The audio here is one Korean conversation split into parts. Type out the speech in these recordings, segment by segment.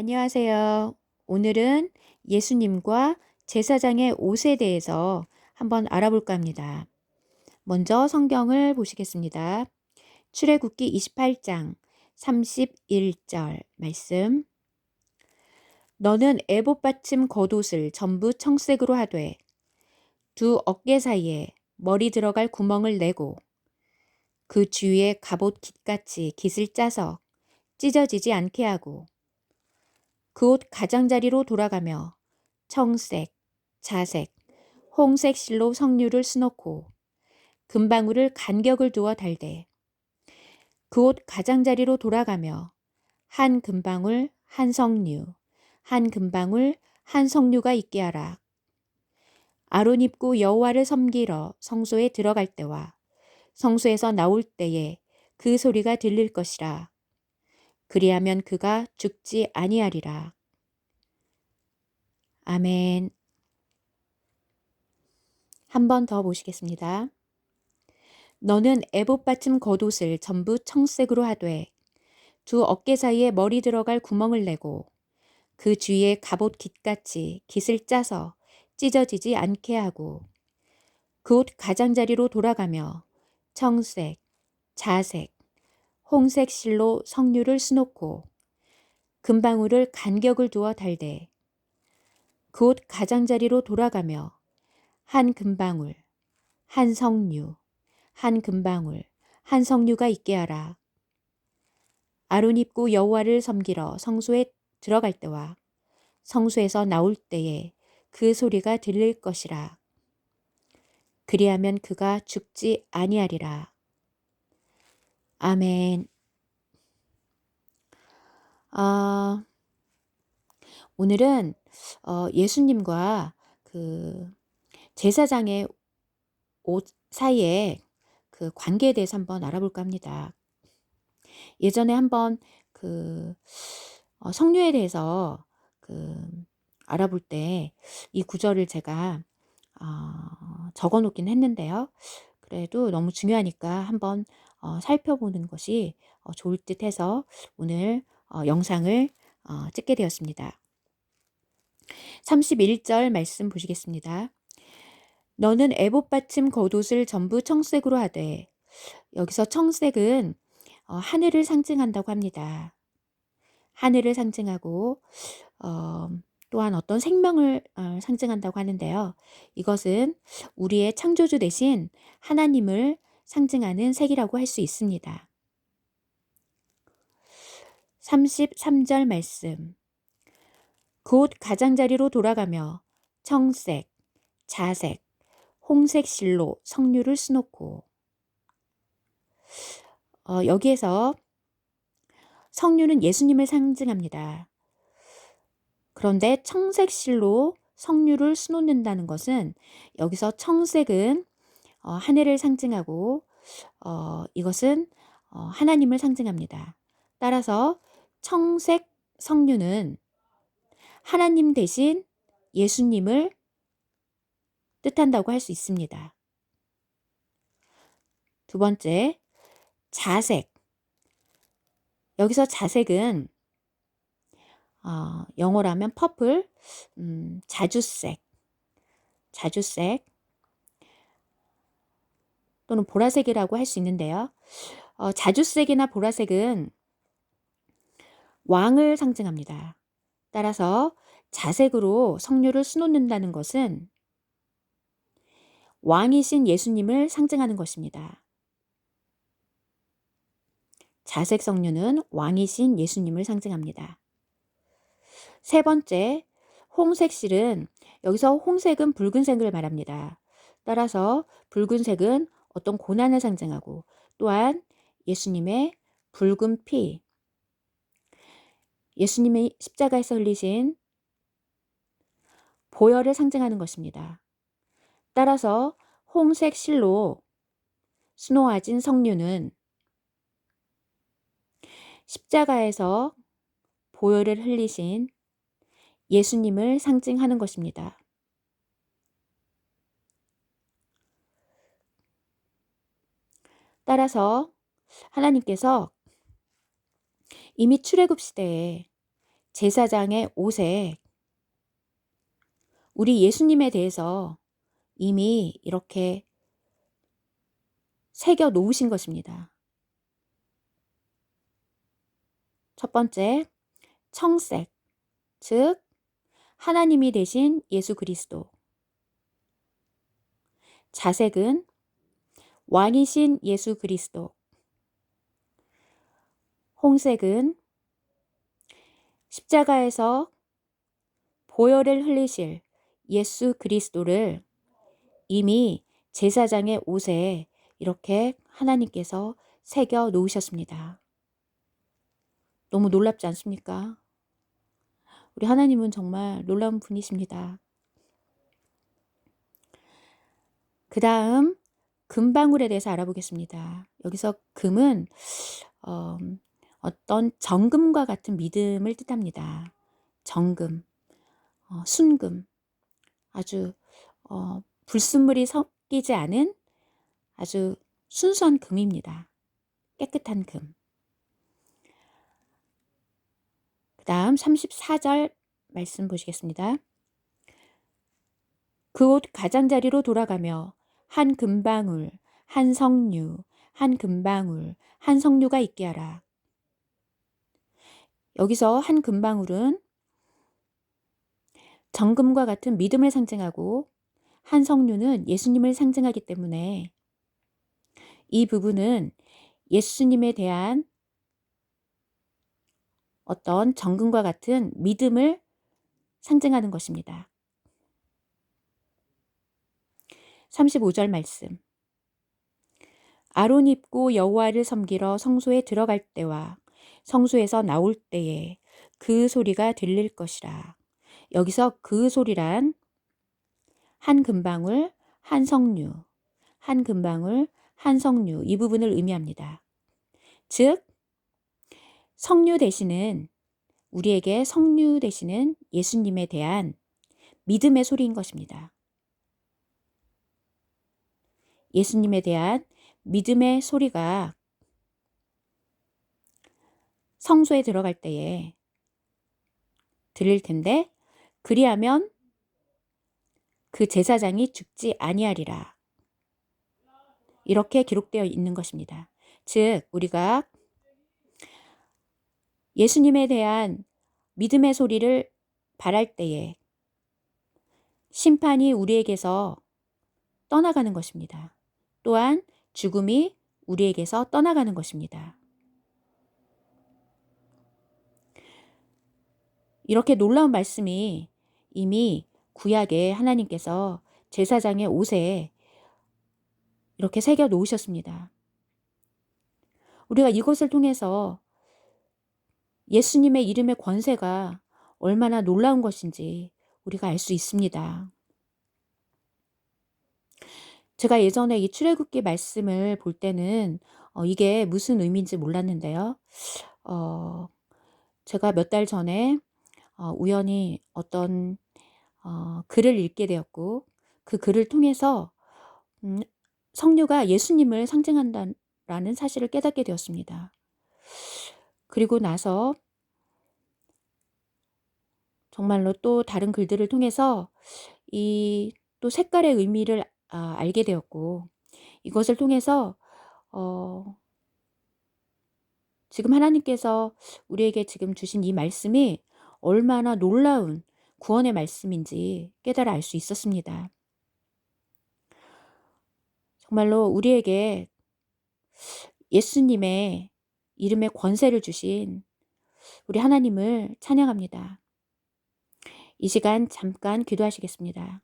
안녕하세요. 오늘은 예수님과 제사장의 옷에 대해서 한번 알아볼까 합니다. 먼저 성경을 보시겠습니다. 출애굽기 28장 31절 말씀. 너는 애봇 받침 겉옷을 전부 청색으로 하되 두 어깨 사이에 머리 들어갈 구멍을 내고 그 주위에 갑옷 깃같이 깃을 짜서 찢어지지 않게 하고 그 옷 가장자리로 돌아가며 청색, 자색, 홍색 실로 석류를 수놓고 금방울을 간격을 두어 달되 그 옷 가장자리로 돌아가며 한 금방울 한 석류, 한 금방울 한 석류가 있게 하라. 아론 입고 여호와를 섬기러 성소에 들어갈 때와 성소에서 나올 때에 그 소리가 들릴 것이라. 그리하면 그가 죽지 아니하리라. 아멘. 한 번 더 보시겠습니다. 너는 애봇 받침 겉옷을 전부 청색으로 하되 두 어깨 사이에 머리 들어갈 구멍을 내고 그 주위에 갑옷 깃같이 깃을 짜서 찢어지지 않게 하고 그 옷 가장자리로 돌아가며 청색, 자색, 홍색 실로 석류를 수놓고 금방울을 간격을 두어 달되 그옷 가장자리로 돌아가며 한 금방울, 한 석류, 한 금방울, 한 석류가 있게 하라. 아론 입고 여호와를 섬기러 성소에 들어갈 때와 성소에서 나올 때에 그 소리가 들릴 것이라. 그리하면 그가 죽지 아니하리라. 아멘. 아, 오늘은 어, 예수님과 그 제사장의 옷 사이에 그 관계에 대해서 한번 알아볼까 합니다. 예전에 한번 그 어, 성류에 대해서 그 알아볼 때 이 구절을 제가 어, 적어 놓긴 했는데요. 그래도 너무 중요하니까 한번 어, 살펴보는 것이 어, 좋을 듯 해서 오늘 어, 영상을 어, 찍게 되었습니다. 31절 말씀 보시겠습니다. 너는 애봇 받침 겉옷을 전부 청색으로 하되 여기서 청색은 어, 하늘을 상징한다고 합니다. 하늘을 상징하고 어, 또한 어떤 생명을 어, 상징한다고 하는데요. 이것은 우리의 창조주 대신 하나님을 상징하는 색이라고 할 수 있습니다. 33절 말씀. 곧 가장자리로 돌아가며 청색, 자색, 홍색 실로 석류를 수놓고 어, 여기에서 석류는 예수님을 상징합니다. 그런데 청색 실로 석류를 수놓는다는 것은 여기서 청색은 어, 하늘을 상징하고 어, 이것은 어, 하나님을 상징합니다. 따라서 청색 석류는 하나님 대신 예수님을 뜻한다고 할 수 있습니다. 두 번째, 자색. 여기서 자색은 어, 영어라면 퍼플, 음, 자주색, 자주색 또는 보라색이라고 할 수 있는데요. 어, 자주색이나 보라색은 왕을 상징합니다. 따라서 자색으로 석류를 수놓는다는 것은 왕이신 예수님을 상징하는 것입니다. 자색 석류는 왕이신 예수님을 상징합니다. 세 번째, 홍색 실은 여기서 홍색은 붉은색을 말합니다. 따라서 붉은색은 어떤 고난을 상징하고 또한 예수님의 붉은 피, 예수님의 십자가에서 흘리신 보혈을 상징하는 것입니다. 따라서 홍색 실로 수놓아진 석류는 십자가에서 보혈을 흘리신 예수님을 상징하는 것입니다. 따라서 하나님께서 이미 출애굽 시대에 제사장의 옷에 우리 예수님에 대해서 이미 이렇게 새겨 놓으신 것입니다. 첫 번째, 청색, 즉, 하나님이 되신 예수 그리스도. 자색은 왕이신 예수 그리스도. 홍색은 십자가에서 보혈을 흘리실 예수 그리스도를 이미 제사장의 옷에 이렇게 하나님께서 새겨 놓으셨습니다. 너무 놀랍지 않습니까? 우리 하나님은 정말 놀라운 분이십니다. 그 다음 금방울에 대해서 알아보겠습니다. 여기서 금은 어, 어떤 정금과 같은 믿음을 뜻합니다. 정금, 어, 순금, 아주 어, 불순물이 섞이지 않은 아주 순수한 금입니다. 깨끗한 금. 그 다음 34절 말씀 보시겠습니다. 그 옷 가장자리로 돌아가며 한 금방울, 한 성류, 한 금방울, 한 성류가 있게 하라. 여기서 한 금방울은 정금과 같은 믿음을 상징하고 한 성류는 예수님을 상징하기 때문에 이 부분은 예수님에 대한 어떤 정금과 같은 믿음을 상징하는 것입니다. 35절 말씀. 아론 입고 여호와를 섬기러 성소에 들어갈 때와 성소에서 나올 때에 그 소리가 들릴 것이라. 여기서 그 소리란 한 금방울, 한 성류, 한 금방울, 한 성류 이 부분을 의미합니다. 즉 성류 대신은 우리에게 성류 대신은 예수님에 대한 믿음의 소리인 것입니다. 예수님에 대한 믿음의 소리가 성소에 들어갈 때에 들릴 텐데 그리하면 그 제사장이 죽지 아니하리라. 이렇게 기록되어 있는 것입니다. 즉 우리가 예수님에 대한 믿음의 소리를 바랄 때에 심판이 우리에게서 떠나가는 것입니다. 또한 죽음이 우리에게서 떠나가는 것입니다. 이렇게 놀라운 말씀이 이미 구약에 하나님께서 제사장의 옷에 이렇게 새겨 놓으셨습니다. 우리가 이것을 통해서 예수님의 이름의 권세가 얼마나 놀라운 것인지 우리가 알 수 있습니다. 제가 예전에 이 출애굽기 말씀을 볼 때는 어, 이게 무슨 의미인지 몰랐는데요. 어, 제가 몇 달 전에 어, 우연히 어떤 어, 글을 읽게 되었고 그 글을 통해서 음, 성류가 예수님을 상징한다라는 사실을 깨닫게 되었습니다. 그리고 나서 정말로 또 다른 글들을 통해서 이 또 색깔의 의미를 아, 알게 되었고 이것을 통해서 어, 지금 하나님께서 우리에게 지금 주신 이 말씀이 얼마나 놀라운 구원의 말씀인지 깨달아 알 수 있었습니다. 정말로 우리에게 예수님의 이름의 권세를 주신 우리 하나님을 찬양합니다. 이 시간 잠깐 기도하시겠습니다.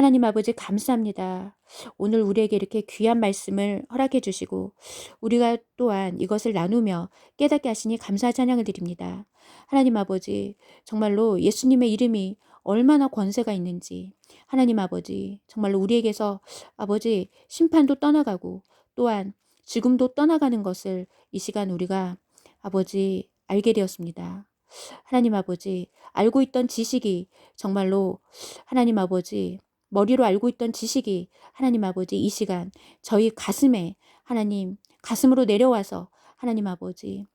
하나님 아버지 감사합니다. 오늘 우리에게 이렇게 귀한 말씀을 허락해 주시고 우리가 또한 이것을 나누며 깨닫게 하시니 감사 찬양을 드립니다. 하나님 아버지 정말로 예수님의 이름이 얼마나 권세가 있는지 하나님 아버지 정말로 우리에게서 아버지 심판도 떠나가고 또한 죽음도 떠나가는 것을 이 시간 우리가 아버지 알게 되었습니다. 하나님 아버지 알고 있던 지식이 정말로 하나님 아버지 머리로 알고 있던 지식이 하나님 아버지 이 시간 저희 가슴에 하나님 가슴으로 내려와서 하나님 아버지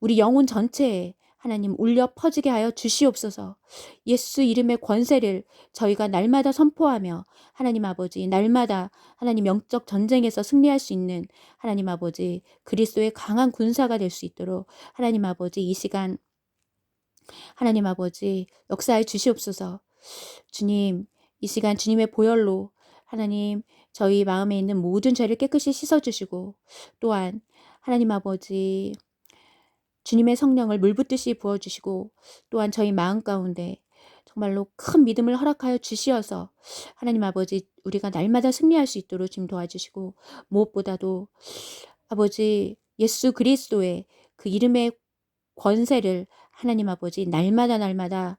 우리 영혼 전체에 하나님 울려 퍼지게 하여 주시옵소서. 예수 이름의 권세를 저희가 날마다 선포하며 하나님 아버지 날마다 하나님 영적 전쟁에서 승리할 수 있는 하나님 아버지 그리스도의 강한 군사가 될 수 있도록 하나님 아버지 이 시간 하나님 아버지 역사해 주시옵소서. 주님 이 시간 주님의 보혈로 하나님 저희 마음에 있는 모든 죄를 깨끗이 씻어 주시고 또한 하나님 아버지 주님의 성령을 물붓듯이 부어주시고 또한 저희 마음 가운데 정말로 큰 믿음을 허락하여 주시어서 하나님 아버지 우리가 날마다 승리할 수 있도록 좀 도와주시고 무엇보다도 아버지 예수 그리스도의 그 이름의 권세를 하나님 아버지 날마다 날마다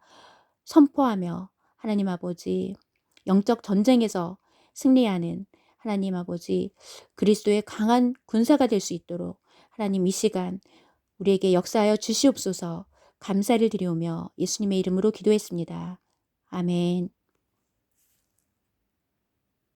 선포하며 하나님 아버지 영적 전쟁에서 승리하는 하나님 아버지 그리스도의 강한 군사가 될 수 있도록 하나님 이 시간 우리에게 역사하여 주시옵소서 감사를 드리오며 예수님의 이름으로 기도했습니다. 아멘.